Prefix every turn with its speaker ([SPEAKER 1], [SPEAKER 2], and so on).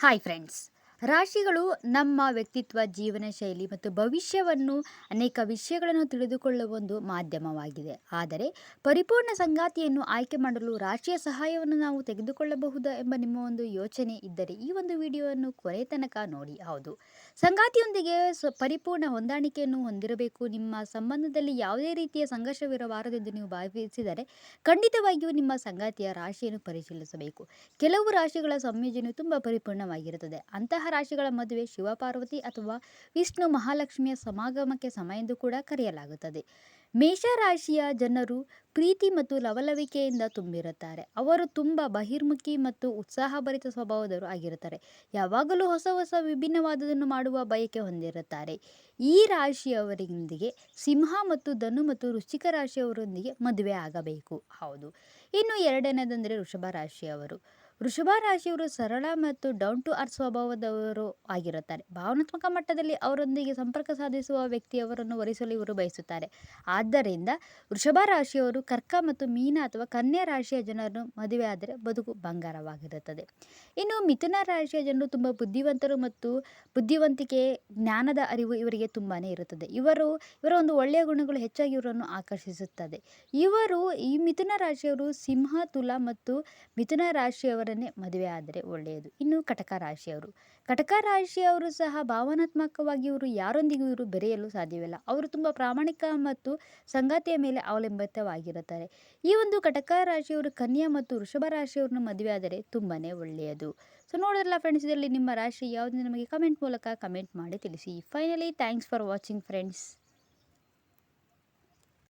[SPEAKER 1] Hi friends ರಾಶಿಗಳು ನಮ್ಮ ವ್ಯಕ್ತಿತ್ವ, ಜೀವನ ಶೈಲಿ ಮತ್ತು ಭವಿಷ್ಯವನ್ನು ಅನೇಕ ವಿಷಯಗಳನ್ನು ತಿಳಿದುಕೊಳ್ಳುವ ಒಂದು ಮಾಧ್ಯಮವಾಗಿದೆ. ಆದರೆ ಪರಿಪೂರ್ಣ ಸಂಗಾತಿಯನ್ನು ಆಯ್ಕೆ ಮಾಡಲು ರಾಶಿಯ ಸಹಾಯವನ್ನು ನಾವು ತೆಗೆದುಕೊಳ್ಳಬಹುದಾ ಎಂಬ ನಿಮ್ಮ ಒಂದು ಯೋಚನೆ ಇದ್ದರೆ ಈ ಒಂದು ವಿಡಿಯೋವನ್ನು ಕೊನೆ ತನಕ ನೋಡಿ. ಹೌದು. ಸಂಗಾತಿಯೊಂದಿಗೆ ಪರಿಪೂರ್ಣ ಹೊಂದಾಣಿಕೆಯನ್ನು ಹೊಂದಿರಬೇಕು. ನಿಮ್ಮ ಸಂಬಂಧದಲ್ಲಿ ಯಾವುದೇ ರೀತಿಯ ಸಂಘರ್ಷವಿರಬಾರದೆಂದು ನೀವು ಭಾವಿಸಿದರೆ ಖಂಡಿತವಾಗಿಯೂ ನಿಮ್ಮ ಸಂಗಾತಿಯ ರಾಶಿಯನ್ನು ಪರಿಶೀಲಿಸಬೇಕು. ಕೆಲವು ರಾಶಿಗಳ ಸಂಯೋಜನೆ ತುಂಬ ಪರಿಪೂರ್ಣವಾಗಿರುತ್ತದೆ. ಅಂತಹ ರಾಶಿಗಳ ಮದುವೆ ಶಿವಪಾರ್ವತಿ ಅಥವಾ ವಿಷ್ಣು ಮಹಾಲಕ್ಷ್ಮಿಯ ಸಮಾಗಮಕ್ಕೆ ಸಮಯ ಎಂದು ಕೂಡ ಕರೆಯಲಾಗುತ್ತದೆ. ಮೇಷರಾಶಿಯ ಜನರು ಪ್ರೀತಿ ಮತ್ತು ಲವಲವಿಕೆಯಿಂದ ತುಂಬಿರುತ್ತಾರೆ. ಅವರು ತುಂಬ ಬಹಿರ್ಮುಖಿ ಮತ್ತು ಉತ್ಸಾಹಭರಿತ ಸ್ವಭಾವದವರು ಆಗಿರುತ್ತಾರೆ. ಯಾವಾಗಲೂ ಹೊಸ ಹೊಸ ವಿಭಿನ್ನವಾದದನ್ನು ಮಾಡುವ ಬಯಕೆ ಹೊಂದಿರುತ್ತಾರೆ. ಈ ರಾಶಿಯವರೊಂದಿಗೆ ಸಿಂಹ ಮತ್ತು ಧನು ಮತ್ತು ವೃಶ್ಚಿಕ ರಾಶಿಯವರೊಂದಿಗೆ ಮದುವೆ ಆಗಬೇಕು. ಹೌದು. ಇನ್ನು ಎರಡನೇದಂದರೆ ವೃಷಭ ರಾಶಿಯವರು. ವೃಷಭ ರಾಶಿಯವರು ಸರಳ ಮತ್ತು ಡೌನ್ ಟು ಅರ್ತ್ ಸ್ವಭಾವದವರು ಆಗಿರುತ್ತಾರೆ. ಭಾವನಾತ್ಮಕ ಮಟ್ಟದಲ್ಲಿ ಅವರೊಂದಿಗೆ ಸಂಪರ್ಕ ಸಾಧಿಸುವ ವ್ಯಕ್ತಿಯವರನ್ನು ವರಿಸಲು ಇವರು ಬಯಸುತ್ತಾರೆ. ಆದ್ದರಿಂದ ವೃಷಭ ರಾಶಿಯವರು ಕರ್ಕ ಮತ್ತು ಮೀನ ಅಥವಾ ಕನ್ಯಾ ರಾಶಿಯ ಜನರನ್ನು ಮದುವೆ ಆದರೆ ಬದುಕು ಬಂಗಾರವಾಗಿರುತ್ತದೆ. ಇನ್ನು ಮಿಥುನ ರಾಶಿಯ ಜನರು ತುಂಬ ಬುದ್ಧಿವಂತರು ಮತ್ತು ಬುದ್ಧಿವಂತಿಕೆ, ಜ್ಞಾನದ ಅರಿವು ಇವರಿಗೆ ತುಂಬಾ ಇರುತ್ತದೆ. ಇವರು, ಇವರ ಒಂದು ಒಳ್ಳೆಯ ಗುಣಗಳು ಹೆಚ್ಚಾಗಿ ಇವರನ್ನು ಆಕರ್ಷಿಸುತ್ತದೆ. ಇವರು ಈ ಮಿಥುನ ರಾಶಿಯವರು ಸಿಂಹ, ತುಲ ಮತ್ತು ಮಿಥುನ ರಾಶಿಯವರನ್ನೇ ಮದುವೆ ಆದರೆ ಒಳ್ಳೆಯದು. ಇನ್ನು ಕಟಕ ರಾಶಿಯವರು. ಕಟಕ ರಾಶಿಯವರು ಸಹ ಭಾವನಾತ್ಮಕವಾಗಿ ಇವರು ಯಾರೊಂದಿಗೂ ಇವರು ಬೆರೆಯಲು ಸಾಧ್ಯವಿಲ್ಲ. ಅವರು ತುಂಬ ಪ್ರಾಮಾಣಿಕ ಮತ್ತು ಸಂಗಾತಿಯ ಮೇಲೆ ಅವಲಂಬಿತವಾಗಿರುತ್ತಾರೆ. ಈ ಒಂದು ಕಟಕ ರಾಶಿಯವರು ಕನ್ಯಾ ಮತ್ತು ವೃಷಭ ರಾಶಿಯವ್ರನ್ನ ಮದುವೆ ಆದರೆ ತುಂಬಾ ಒಳ್ಳೆಯದು. ಸೊ ನೋಡಿರಲ್ಲ ಫ್ರೆಂಡ್ಸ್ ಇದರಲ್ಲಿ ನಿಮ್ಮ ರಾಶಿ ಯಾವುದು ನಮಗೆ ಕಮೆಂಟ್ ಮೂಲಕ ಕಮೆಂಟ್ ಮಾಡಿ ತಿಳಿಸಿ. Finally thanks for watching friends